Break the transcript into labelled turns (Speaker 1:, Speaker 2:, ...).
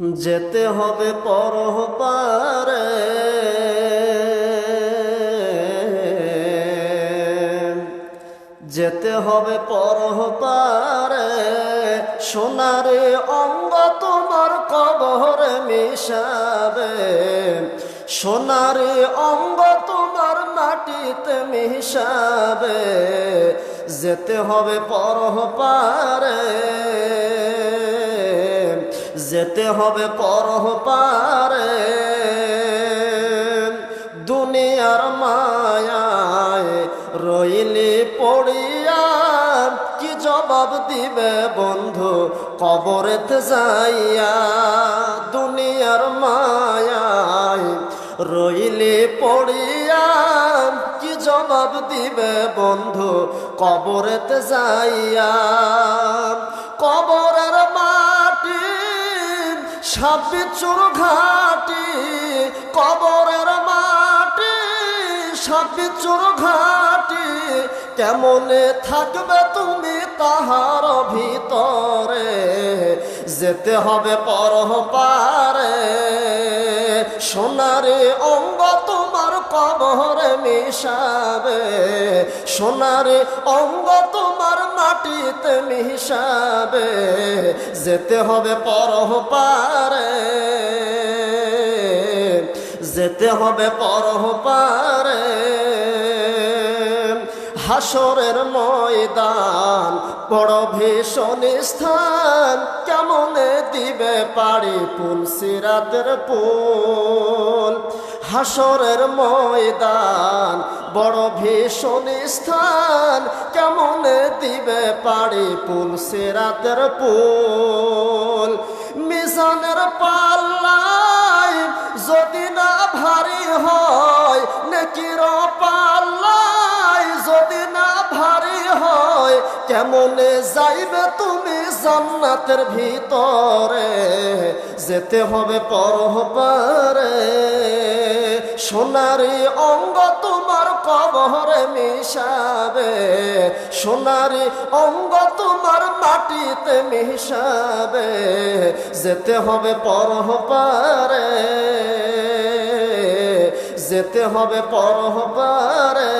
Speaker 1: যেতে হবে পরপারে যেতে হবে পরপারে সোনারে অঙ্গ তোমার কবরে মিশাবে। সোনারে অঙ্গ তোমার মাটিতে মিশাবে। যেতে হবে পরপারে যেতে হবে পরপারে দুনিয়ার মায়ায় রইলি পড়িয়া, কি জবাব দিবে বন্ধু কবরেতে যাইয়া? দুনিয়ার মায়ায় রইলি পড়িয়া, কি জবাব দিবে বন্ধু কবরেতে যাইয়া? কবরের মাটি সাবিচুর ঘাটি, কবরের মাটি। সাবিচুর ঘাটি, কেমনে থাকবে তুমি তাহার ভিতরে? যেতে হবে পর পারে সোনারে অঙ্গ তোমার কবরে মিশাবে। সোনারে অঙ্গ তোমার মাটিতে মিশাবে যেতে হবে পরপারে যেতে হবে পরপারে হাসরের ময়দান, বড় ভীষণ স্থান, কেমনে দিবে পারি পুল সিরাতের পুল হাসরের ময়দান, বড় ভীষণ স্থান, কেমন দিবে পাড়ি পুল সেরাতের পুল মিশনের পাল্লাই যদি না ভারী হয়, নেকির পাল্লাই কেমনে যাইবে তুমি জান্নাতের ভিতরে? যেতে হবে পরপারে সোনারি অঙ্গ তোমার কবরে মিশাবে। সোনারি অঙ্গ তোমার মাটিতে মিশাবে। যেতে হবে পরপারে যেতে হবে পরপারে